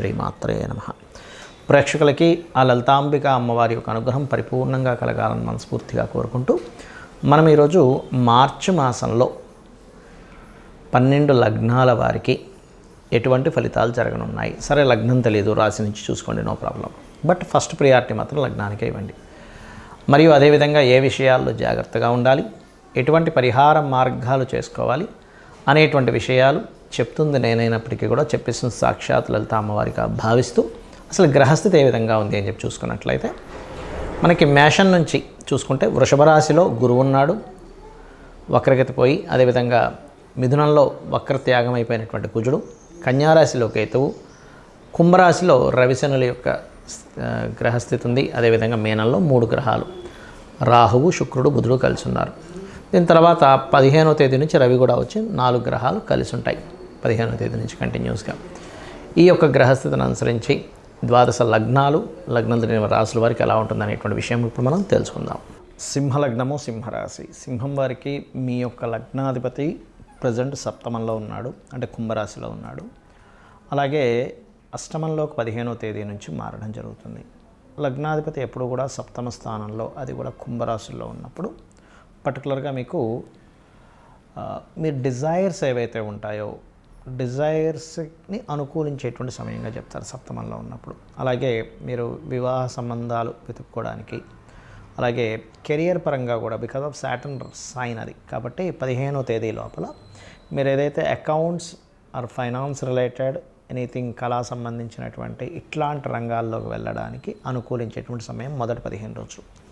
శ్రీమాత్రే నమ. ప్రేక్షకులకి ఆ లలితాంబిక అమ్మవారి యొక్క అనుగ్రహం పరిపూర్ణంగా కలగాలని మనస్ఫూర్తిగా కోరుకుంటూ మనం ఈరోజు మార్చి మాసంలో పన్నెండు లగ్నాల వారికి ఎటువంటి ఫలితాలు జరగనున్నాయి. సరే లగ్నం తెలియదు రాశి నుంచి చూసుకోండి no problem. But first priority మాత్రం లగ్నానికే ఇవ్వండి. మరియు అదేవిధంగా ఏ విషయాల్లో జాగ్రత్తగా ఉండాలి ఎటువంటి పరిహార మార్గాలు చేసుకోవాలి అనేటువంటి విషయాలు చెప్తుంది నేనైనప్పటికీ కూడా చెప్పేసిన సాక్షాత్ లలిత అమ్మవారిగా భావిస్తూ అసలు గ్రహస్థితి ఏ విధంగా ఉంది అని చెప్పి చూసుకున్నట్లయితే మనకి మేషన్ నుంచి చూసుకుంటే వృషభ రాశిలో గురువు ఉన్నాడు. వక్రగతి పోయి అదేవిధంగా మిథునంలో వక్ర త్యాగం అయిపోయినటువంటి కుజుడు. కన్యారాశిలో కేతువు. కుంభరాశిలో రవిశనుల యొక్క గ్రహస్థితి ఉంది. అదేవిధంగా మీనంలో మూడు గ్రహాలు. రాహువు శుక్రుడు బుధుడు కలిసి ఉన్నారు. దీని తర్వాత పదిహేనవ తేదీ నుంచి రవి కూడా వచ్చి నాలుగు గ్రహాలు కలిసి ఉంటాయి. పదిహేనో తేదీ నుంచి కంటిన్యూస్గా. ఈ యొక్క గ్రహస్థితిని అనుసరించి ద్వాదశ లగ్నాలు లగ్నం తెలియని రాసుల వారికి ఎలా ఉంటుంది అనేటువంటి విషయం ఇప్పుడు మనం తెలుసుకుందాం. సింహలగ్నము సింహరాశి. సింహం వారికి మీ యొక్క లగ్నాధిపతి ప్రజెంట్ సప్తమంలో ఉన్నాడు అంటే కుంభరాశిలో ఉన్నాడు. అలాగే అష్టమంలోకి పదిహేనో తేదీ నుంచి మారడం జరుగుతుంది. లగ్నాధిపతి ఎప్పుడు కూడా సప్తమ స్థానంలో అది కూడా కుంభరాశుల్లో ఉన్నప్పుడు. పర్టికులర్గా మీకు మీ డిజైర్స్ ఏవైతే ఉంటాయో డిజైర్స్ని అనుకూలించేటువంటి సమయంగా చెప్తారు సప్తమంలో ఉన్నప్పుడు. అలాగే మీరు వివాహ సంబంధాలు వెతుక్కోవడానికి అలాగే కెరియర్ పరంగా కూడా బికాస్ ఆఫ్ సాటన్ సైన్ అది. కాబట్టి పదిహేనో తేదీ లోపల మీరు ఏదైతే accounts or finance related anything కళా సంబంధించినటువంటి ఇట్లాంటి రంగాల్లోకి వెళ్ళడానికి అనుకూలించేటువంటి సమయం మొదటి పదిహేను రోజులు.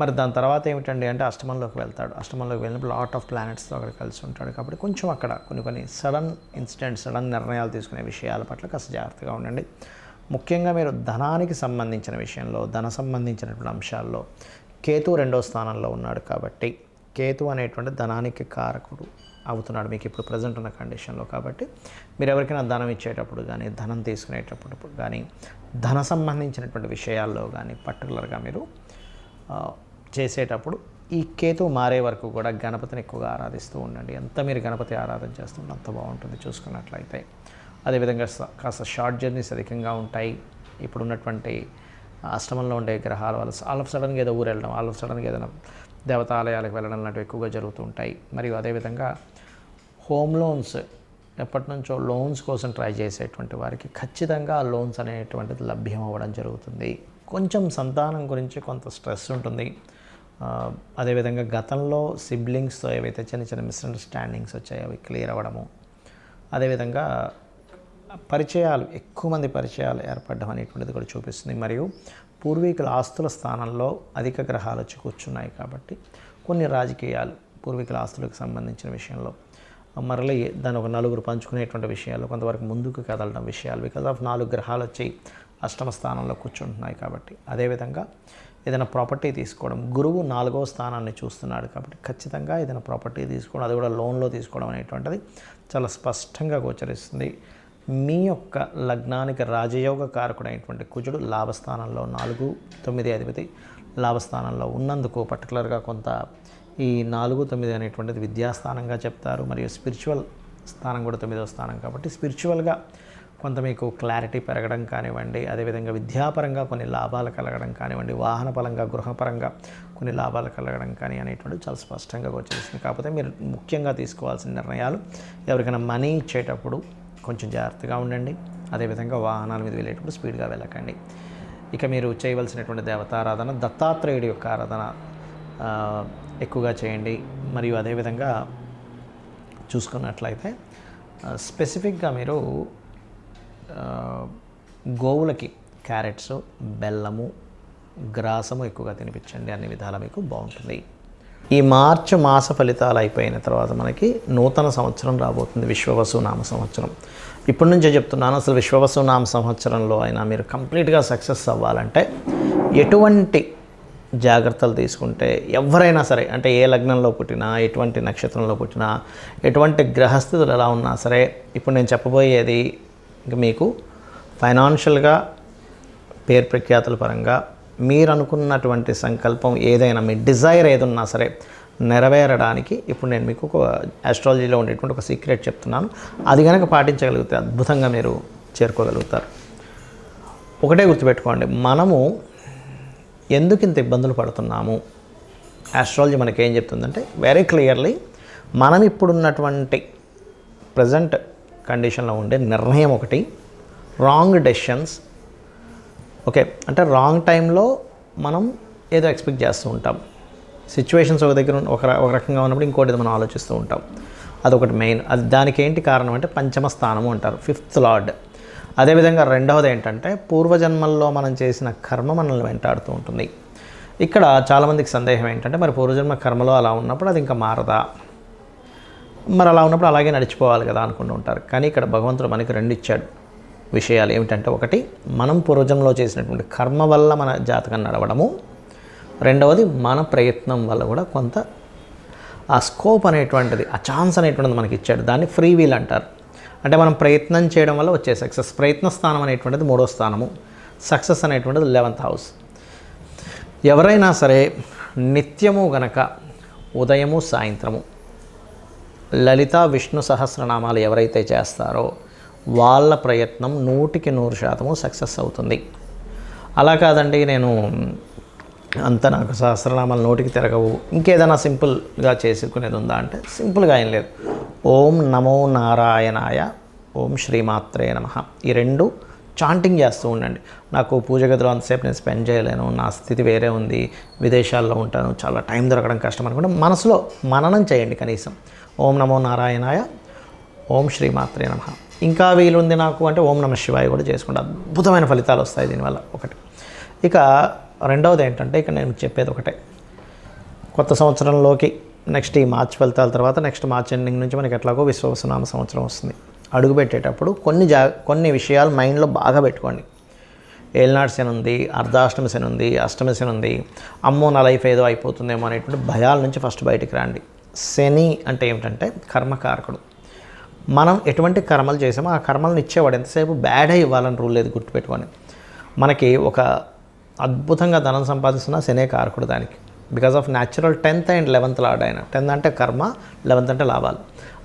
మరి దాని తర్వాత ఏమిటండి అంటే అష్టమంలోకి వెళ్తాడు. అష్టమంలోకి వెళ్ళినప్పుడు లాట్ ఆఫ్ ప్లానెట్స్తో అక్కడ కలిసి ఉంటాడు కాబట్టి కొంచెం అక్కడ కొన్ని కొన్ని సడన్ ఇన్సిడెంట్స్ సడన్ నిర్ణయాలు తీసుకునే విషయాల పట్ల కాస్త జాగ్రత్తగా ఉండండి. ముఖ్యంగా మీరు ధనానికి సంబంధించిన విషయంలో ధన సంబంధించినటువంటి అంశాల్లో కేతు రెండో స్థానంలో ఉన్నాడు కాబట్టి కేతు అనేటువంటి ధనానికి కారకుడు అవుతున్నాడు మీకు ఇప్పుడు ప్రజెంట్ ఉన్న కండిషన్లో కాబట్టి మీరు ఎవరికైనా ధనం ఇచ్చేటప్పుడు కానీ ధనం తీసుకునేటప్పుడు కానీ ధన సంబంధించినటువంటి విషయాల్లో కానీ పర్టికులర్గా మీరు చేసేటప్పుడు ఈ కేతు మారే వరకు కూడా గణపతిని ఎక్కువగా ఆరాధిస్తూ ఉండండి. ఎంత మీరు గణపతి ఆరాధన చేస్తుంటే అంత బాగుంటుంది చూసుకున్నట్లయితే. అదేవిధంగా కాస్త షార్ట్ జర్నీస్ అధికంగా ఉంటాయి. ఇప్పుడు ఉన్నటువంటి అష్టమంలో ఉండే గ్రహాల వల్ల ఆల్ ఆఫ్ సడన్గా ఏదో ఊరు వెళ్ళడం ఆల్ ఆఫ్ సడన్గా ఏదైనా దేవతాలయాలకు వెళ్ళడం లాంటివి ఎక్కువగా జరుగుతూ ఉంటాయి. మరియు అదేవిధంగా హోమ్ లోన్స్ ఎప్పటి నుంచో లోన్స్ కోసం ట్రై చేసేటువంటి వారికి ఖచ్చితంగా ఆ లోన్స్ అనేటువంటిది లభ్యం అవ్వడం జరుగుతుంది. కొంచెం సంతానం గురించి కొంత స్ట్రెస్ ఉంటుంది. అదేవిధంగా గతంలో సిబ్లింగ్స్తో ఏవైతే చిన్న చిన్న మిస్అండర్స్టాండింగ్స్ వచ్చాయో అవి క్లియర్ అవ్వడము. అదేవిధంగా పరిచయాలు ఎక్కువ మంది పరిచయాలు ఏర్పడడం అనేటువంటిది కూడా చూపిస్తుంది. మరియు పూర్వీకుల ఆస్తుల స్థానంలో అధిక గ్రహాలు వచ్చి కూర్చున్నాయి కాబట్టి కొన్ని రాజకీయాలు పూర్వీకుల ఆస్తులకు సంబంధించిన విషయంలో మరలి దాని ఒక నలుగురు పంచుకునేటువంటి విషయాలు కొంతవరకు ముందుకు కదలడం విషయాలు బికాజ్ ఆఫ్ నాలుగు గ్రహాలు వచ్చి అష్టమ స్థానంలో కూర్చుంటున్నాయి కాబట్టి. అదేవిధంగా ఏదైనా ప్రాపర్టీ తీసుకోవడం గురువు నాలుగో స్థానాన్ని చూస్తున్నాడు కాబట్టి ఖచ్చితంగా ఏదైనా ప్రాపర్టీ తీసుకోవడం అది కూడా లోన్లో తీసుకోవడం అనేటువంటిది చాలా స్పష్టంగా గోచరిస్తుంది. మీ యొక్క లగ్నానికి రాజయోగ కారకుడైనటువంటి కుజుడు లాభస్థానంలో నాలుగు తొమ్మిది అధిపతి లాభస్థానంలో ఉన్నందుకు పర్టికులర్గా కొంత ఈ నాలుగు తొమ్మిది అనేటువంటిది విద్యాస్థానంగా చెప్తారు. మరియు స్పిరిచువల్ స్థానం కూడా తొమ్మిదవ స్థానం కాబట్టి స్పిరిచువల్గా కొంత మీకు క్లారిటీ పెరగడం కానివ్వండి అదేవిధంగా విద్యాపరంగా కొన్ని లాభాలు కలగడం కానివ్వండి వాహన పరంగా గృహపరంగా కొన్ని లాభాలు కలగడం కానీ అనేటువంటి చాలా స్పష్టంగా వచ్చేసింది కాకపోతే మీరు ముఖ్యంగా తీసుకోవాల్సిన నిర్ణయాలు ఎవరికైనా మనీ ఇచ్చేటప్పుడు కొంచెం జాగ్రత్తగా ఉండండి. అదేవిధంగా వాహనాల మీద వెళ్ళేటప్పుడు స్పీడ్గా వెళ్ళకండి. ఇక మీరు చేయవలసినటువంటి దేవతారాధన దత్తాత్రేయుడి యొక్క ఆరాధన ఎక్కువగా చేయండి. మరియు అదేవిధంగా చూసుకున్నట్లయితే స్పెసిఫిక్గా మీరు గోవులకి క్యారెట్స్ బెల్లము గ్రాసము ఎక్కువగా తినిపించండి. అన్ని విధాలా మీకు బాగుంటుంది. ఈ మార్చి మాస ఫలితాలు అయిపోయిన తర్వాత మనకి నూతన సంవత్సరం రాబోతుంది. విశ్వవసు నామ సంవత్సరం. ఇప్పటి నుంచే చెప్తున్నాను అసలు విశ్వవసు నామ సంవత్సరంలో అయినా మీరు కంప్లీట్గా సక్సెస్ అవ్వాలంటే ఎటువంటి జాగ్రత్తలు తీసుకుంటే ఎవరైనా సరే అంటే ఏ లగ్నంలో పుట్టినా ఎటువంటి నక్షత్రంలో పుట్టినా ఎటువంటి గ్రహస్థితులు ఎలా ఉన్నా సరే ఇప్పుడు నేను చెప్పబోయేది ఇంకా మీకు ఫైనాన్షియల్గా పేరు ప్రఖ్యాతుల పరంగా మీరు అనుకున్నటువంటి సంకల్పం ఏదైనా మీ డిజైర్ ఏదన్నా సరే నెరవేరడానికి ఇప్పుడు నేను మీకు ఒక ఆస్ట్రాలజీలో ఉండేటువంటి ఒక సీక్రెట్ చెప్తున్నాను. అది కనుక పాటించగలిగితే అద్భుతంగా మీరు చేరుకోగలుగుతారు. ఒకటే గుర్తుపెట్టుకోండి మనము ఎందుకు ఇంత ఇబ్బందులు పడుతున్నాము? ఆస్ట్రాలజీ మనకి ఏం చెప్తుందంటే వెరీ క్లియర్లీ మనం ఇప్పుడున్నటువంటి ప్రజెంట్ కండిషన్లో ఉండే నిర్ణయం ఒకటి. రాంగ్ డెసిషన్స్ ఓకే అంటే రాంగ్ టైంలో మనం ఏదో ఎక్స్పెక్ట్ చేస్తూ ఉంటాం. సిచ్యువేషన్స్ ఒక దగ్గర ఒక ఒక రకంగా ఉన్నప్పుడు ఇంకోటి మనం ఆలోచిస్తూ ఉంటాం. అదొకటి మెయిన్ అది దానికి ఏంటి కారణం అంటే పంచమ స్థానము అంటారు ఫిఫ్త్ లార్డ్ అదేవిధంగా రెండవది ఏంటంటే పూర్వజన్మల్లో మనం చేసిన కర్మ మనల్ని వెంటాడుతూ ఉంటుంది. ఇక్కడ చాలామందికి సందేహం ఏంటంటే మరి పూర్వజన్మ కర్మలో అలా ఉన్నప్పుడు అది ఇంకా మారదా? మరి అలా ఉన్నప్పుడు అలాగే నడిచిపోవాలి కదా అనుకుంటూ ఉంటారు. కానీ ఇక్కడ భగవంతుడు మనకి రెండు ఇచ్చాడు. విషయాలు ఏమిటంటే ఒకటి మనం పూర్వజంలో చేసినటువంటి కర్మ వల్ల మన జాతకం నడవడము. రెండవది మన ప్రయత్నం వల్ల కూడా కొంత ఆ స్కోప్ అనేటువంటిది ఆ ఛాన్స్ అనేటువంటిది మనకి ఇచ్చాడు. దాన్ని ఫ్రీ వీల్ అంటారు. అంటే మనం ప్రయత్నం చేయడం వల్ల వచ్చే సక్సెస్ ప్రయత్న స్థానం అనేటువంటిది మూడో స్థానము. సక్సెస్ అనేటువంటిది లెవెంత్ హౌస్ ఎవరైనా సరే నిత్యము గనక ఉదయము సాయంత్రము లలిత విష్ణు సహస్రనామాలు ఎవరైతే చేస్తారో వాళ్ళ ప్రయత్నం నూటికి నూరు శాతము సక్సెస్ అవుతుంది. అలా కాదండి నేను అంత నాకు సహస్రనామాలు నోటికి తిరగవు. ఇంకేదైనా సింపుల్గా చేసుకునేది ఉందా అంటే సింపుల్గా ఏం లేదు. ఓం నమో నారాయణాయ ఓం శ్రీమాత్రే నమ. ఈ రెండు చాంటింగ్ చేస్తూ ఉండండి. నాకు పూజ గదిలో అంతసేపు నేను స్పెండ్ చేయలేను నా స్థితి వేరే ఉంది విదేశాల్లో ఉంటాను చాలా టైం దొరకడం కష్టం అనుకుంటే మనసులో మననం చేయండి కనీసం. ఓం నమో నారాయణాయ. ఓం శ్రీమాత్రే నమ. ఇంకా వీలుంది నాకు అంటే ఓం నమ శివాయ కూడా చేసుకుంటే అద్భుతమైన ఫలితాలు వస్తాయి దీనివల్ల ఒకటి. ఇక రెండవది ఏంటంటే ఇక నేను చెప్పేది ఒకటే. కొత్త సంవత్సరంలోకి నెక్స్ట్ ఈ మార్చ్ ఫలితాల తర్వాత నెక్స్ట్ మార్చ్ ఎండింగ్ నుంచి మనకి ఎట్లాగో విశ్వవసనామ సంవత్సరం వస్తుంది. అడుగుపెట్టేటప్పుడు కొన్ని జా కొన్ని విషయాలు మైండ్లో బాగా పెట్టుకోండి. ఏలినాడు శని ఉంది అర్ధాష్టమి శని ఉంది అష్టమి శని ఉంది అమ్మో నా లైఫ్ ఏదో అయిపోతుందేమో అనేటువంటి భయాల నుంచి ఫస్ట్ బయటికి రండి. శని అంటే ఏమిటంటే కర్మకారకుడు. మనం ఎటువంటి కర్మలు చేసామో ఆ కర్మలను ఇచ్చేవాడు ఎంతసేపు బ్యాడే ఇవ్వాలని రూల్ లేదు గుర్తుపెట్టుకొని మనకి ఒక అద్భుతంగా ధనం సంపాదిస్తున్న శనే కారకుడు దానికి. Because of natural tenth and eleventh lord ఆయన. టెన్త్ అంటే కర్మ లెవెన్త్ అంటే లాభాలు.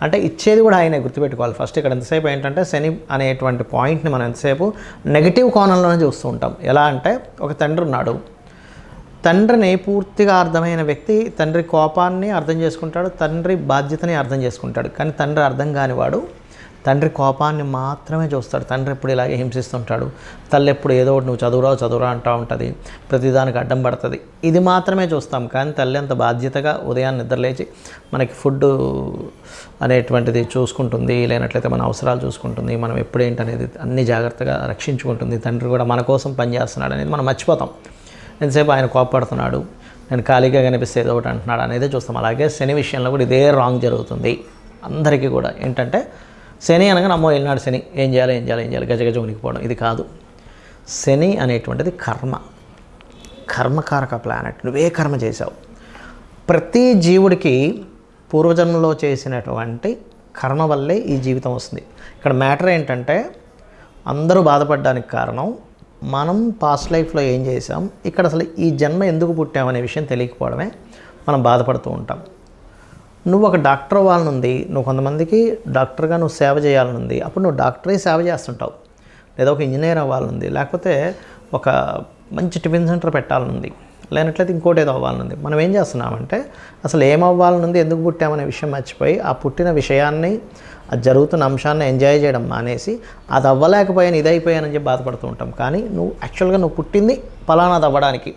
అంటే ఇచ్చేది కూడా ఆయనే గుర్తుపెట్టుకోవాలి. ఫస్ట్ ఇక్కడ ఎంతసేపు ఏంటంటే శని అనేటువంటి పాయింట్ని మనం ఎంతసేపు నెగిటివ్ కోణంలోనే చూస్తూ ఉంటాం. ఎలా అంటే ఒక తండ్రి ఉన్నాడు. తండ్రిని పూర్తిగా అర్థమైన వ్యక్తి తండ్రి కోపాన్ని అర్థం చేసుకుంటాడు తండ్రి బాధ్యతని అర్థం చేసుకుంటాడు. కానీ తండ్రి అర్థం కానివాడు తండ్రి కోపాన్ని మాత్రమే చూస్తాడు. తండ్రి ఎప్పుడు ఇలాగే హింసిస్తుంటాడు. తల్లి ఎప్పుడు ఏదో ఒకటి నువ్వు చదువురా చదువురా అంటూ ఉంటుంది. ప్రతిదానికి అడ్డం పడుతుంది. ఇది మాత్రమే చూస్తాం. కానీ తల్లి అంత బాధ్యతగా ఉదయాన్నే నిద్రలేచి మనకి ఫుడ్ అనేటువంటిది చూసుకుంటుంది. లేనట్లయితే మన అవసరాలు చూసుకుంటుంది. మనం ఎప్పుడేంటనేది అన్ని జాగ్రత్తగా రక్షించుకుంటుంది. తండ్రి కూడా మన కోసం పనిచేస్తున్నాడు అనేది మనం మర్చిపోతాం. ఎంతసేపు ఆయన కోపడుతున్నాడు నేను ఖాళీగా కనిపిస్తే ఏదో ఒకటి అంటున్నాడు అనేది చూస్తాం. అలాగే శని విషయంలో కూడా ఇదే రాంగ్ జరుగుతుంది. అందరికీ కూడా ఏంటంటే శని అనగా నమ్మో వెళ్ళినాడు శని. ఏం చేయాలి ఏం చేయాలి ఏం చేయాలి? గజగజ ఉనికిపోవడం. ఇది కాదు. శని అనేటువంటిది కర్మ. కర్మకారక ప్లానెట్ నువ్వే కర్మ చేశావు. ప్రతి జీవుడికి పూర్వజన్మలో చేసినటువంటి కర్మ వల్లే ఈ జీవితం వస్తుంది. ఇక్కడ మ్యాటర్ ఏంటంటే అందరూ బాధపడడానికి కారణం మనం పాస్ట్ లైఫ్లో ఏం చేసాం ఇక్కడ అసలు ఈ జన్మ ఎందుకు పుట్టామనే విషయం తెలియకపోవడమే మనం బాధపడుతూ ఉంటాం. నువ్వు ఒక డాక్టర్ అవ్వాలనుంది నువ్వు కొంతమందికి డాక్టర్గా నువ్వు సేవ చేయాలనుంది అప్పుడు నువ్వు డాక్టరే సేవ చేస్తుంటావు. లేదా ఒక ఇంజనీర్ అవ్వాలనుంది లేకపోతే ఒక మంచి టిఫిన్ సెంటర్ పెట్టాలనుంది. లేనట్లయితే ఇంకోటి ఏదో అవ్వాలనుంది. మనం ఏం చేస్తున్నామంటే అసలు ఏమవ్వాలనుంది ఎందుకు పుట్టామనే విషయం మర్చిపోయి ఆ పుట్టిన విషయాన్ని అది జరుగుతున్న అంశాన్ని ఎంజాయ్ చేయడం మానేసి అది అవ్వలేకపోయాను ఇది చెప్పి బాధపడుతూ ఉంటాం. కానీ నువ్వు యాక్చువల్గా నువ్వు పుట్టింది ఫలానాది అవ్వడానికి.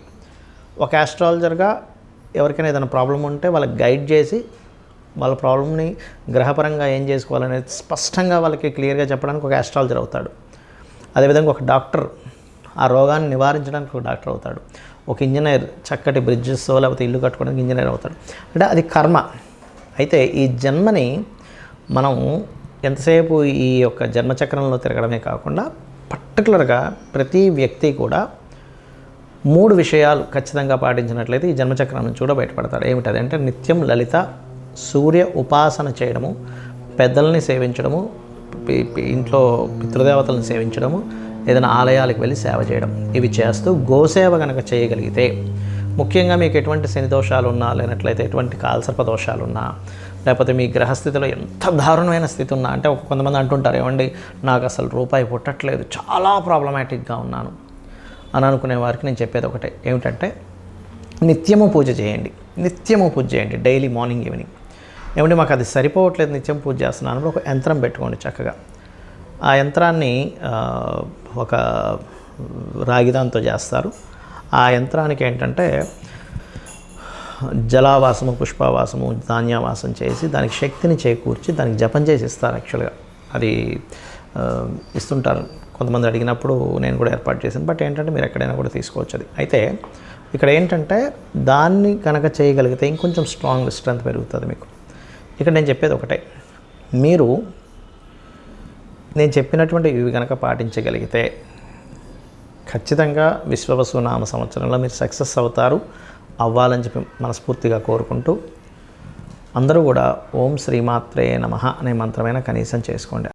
ఒక ఆస్ట్రాలజర్గా ఎవరికైనా ఏదైనా ప్రాబ్లం ఉంటే వాళ్ళకి గైడ్ చేసి వాళ్ళ ప్రాబ్లమ్ని గ్రహపరంగా ఏం చేసుకోవాలనేది స్పష్టంగా వాళ్ళకి క్లియర్గా చెప్పడానికి ఒక ఆస్ట్రాలజర్ అవుతాడు. అదేవిధంగా ఒక డాక్టర్ ఆ రోగాన్ని నివారించడానికి ఒక డాక్టర్ అవుతాడు. ఒక ఇంజనీర్ చక్కటి బ్రిడ్జెస్ లేకపోతే ఇల్లు కట్టుకోవడానికి ఇంజనీర్ అవుతాడు. అంటే అది కర్మ. అయితే ఈ జన్మని మనం ఎంతసేపు ఈ యొక్క జన్మచక్రంలో తిరగడమే కాకుండా పర్టికులర్గా ప్రతి వ్యక్తి కూడా మూడు విషయాలు ఖచ్చితంగా పాటించినట్లయితే ఈ జన్మచక్రం నుంచి కూడా బయటపడతాడు. ఏమిటది అంటే నిత్యం లలిత సూర్య ఉపాసన చేయడము పెద్దల్ని సేవించడము ఇంట్లో పితృదేవతలను సేవించడము ఏదైనా ఆలయాలకు వెళ్ళి సేవ చేయడం. ఇవి చేస్తూ గోసేవ కనుక చేయగలిగితే ముఖ్యంగా మీకు ఎటువంటి శని దోషాలు ఉన్నా లేనట్లయితే ఎటువంటి కాల్సర్ప దోషాలు ఉన్నా లేకపోతే మీ గ్రహస్థితిలో ఎంత దారుణమైన స్థితి ఉన్నా అంటే కొంతమంది అంటుంటారు ఏమండి నాకు అసలు రూపాయి పుట్టట్లేదు చాలా ప్రాబ్లమాటిక్గా ఉన్నాను అని అనుకునే వారికి నేను చెప్పేది ఒకటే. ఏమిటంటే నిత్యము పూజ చేయండి. నిత్యము పూజ చేయండి డైలీ మార్నింగ్ ఈవినింగ్. ఏమంటే మాకు అది సరిపోవట్లేదు నిత్యం పూజ చేస్తున్నాను ఒక యంత్రం పెట్టుకోండి చక్కగా. ఆ యంత్రాన్ని ఒక రాగిదాంతో చేస్తారు. ఆ యంత్రానికి ఏంటంటే జలావాసము పుష్పవాసము ధాన్యావాసం చేసి దానికి శక్తిని చేకూర్చి దానికి జపం చేసి ఇస్తారు యాక్చువల్గా. అది ఇస్తుంటారు. కొంతమంది అడిగినప్పుడు నేను కూడా ఏర్పాటు చేశాను. బట్ ఏంటంటే మీరు ఎక్కడైనా కూడా తీసుకోవచ్చు అది. అయితే ఇక్కడ ఏంటంటే దాన్ని కనుక చేయగలిగితే ఇంకొంచెం స్ట్రాంగ్ స్ట్రెంత్ పెరుగుతుంది మీకు. ఇక్కడ నేను చెప్పేది ఒకటే. మీరు నేను చెప్పినటువంటి ఇవి కనుక పాటించగలిగితే ఖచ్చితంగా విశ్వవసు నామ సంవత్సరంలో మీరు సక్సెస్ అవుతారు అవ్వాలని చెప్పి మనస్ఫూర్తిగా కోరుకుంటూ అందరూ కూడా ఓం శ్రీమాత్రే నమ అనే మంత్రమైన కనీసం చేసుకోండి.